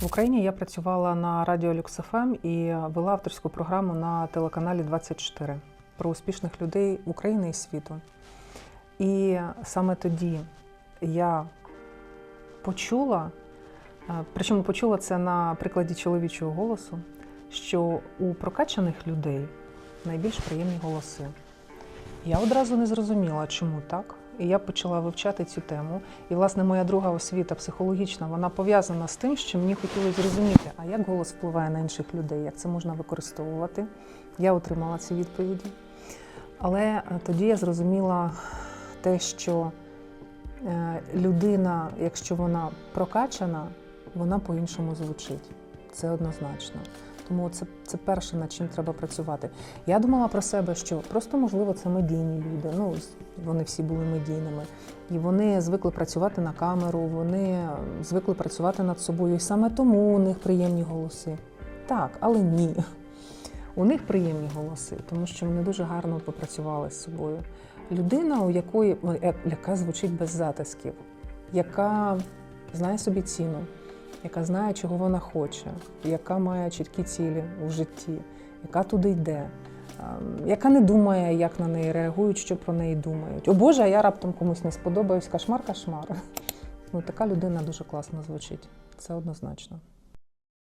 В Україні я працювала на радіо Люкс ФМ і вела авторську програму на телеканалі 24 про успішних людей України і світу. І саме тоді я почула, е, причому почула це на прикладі чоловічого голосу, що у прокачаних людей найбільш приємні голоси. Я одразу не зрозуміла, чому так. І я почала вивчати цю тему. І, власне, моя друга освіта психологічна, вона пов'язана з тим, що мені хотілося зрозуміти, а як голос впливає на інших людей, як це можна використовувати. Я отримала ці відповіді. Але е, тоді я зрозуміла те, що е, людина, якщо вона прокачана, вона по-іншому звучить. Це однозначно. Тому це, це перше, над чим треба працювати. Я думала про себе, що просто, можливо, це медійні люди. Ну, вони всі були медійними. І вони звикли працювати на камеру, вони е, звикли працювати над собою. І саме тому у них приємні голоси. Так, але ні. У них приємні голоси, тому що вони дуже гарно попрацювали з собою. Людина, у якої яка звучить без затисків, яка знає собі ціну, яка знає, чого вона хоче, яка має чіткі цілі у житті, яка туди йде, ем, яка не думає, як на неї реагують, що про неї думають. О Боже, а я раптом комусь не сподобаюсь, кошмар, кошмар. Ну, така людина дуже класно звучить. Це однозначно.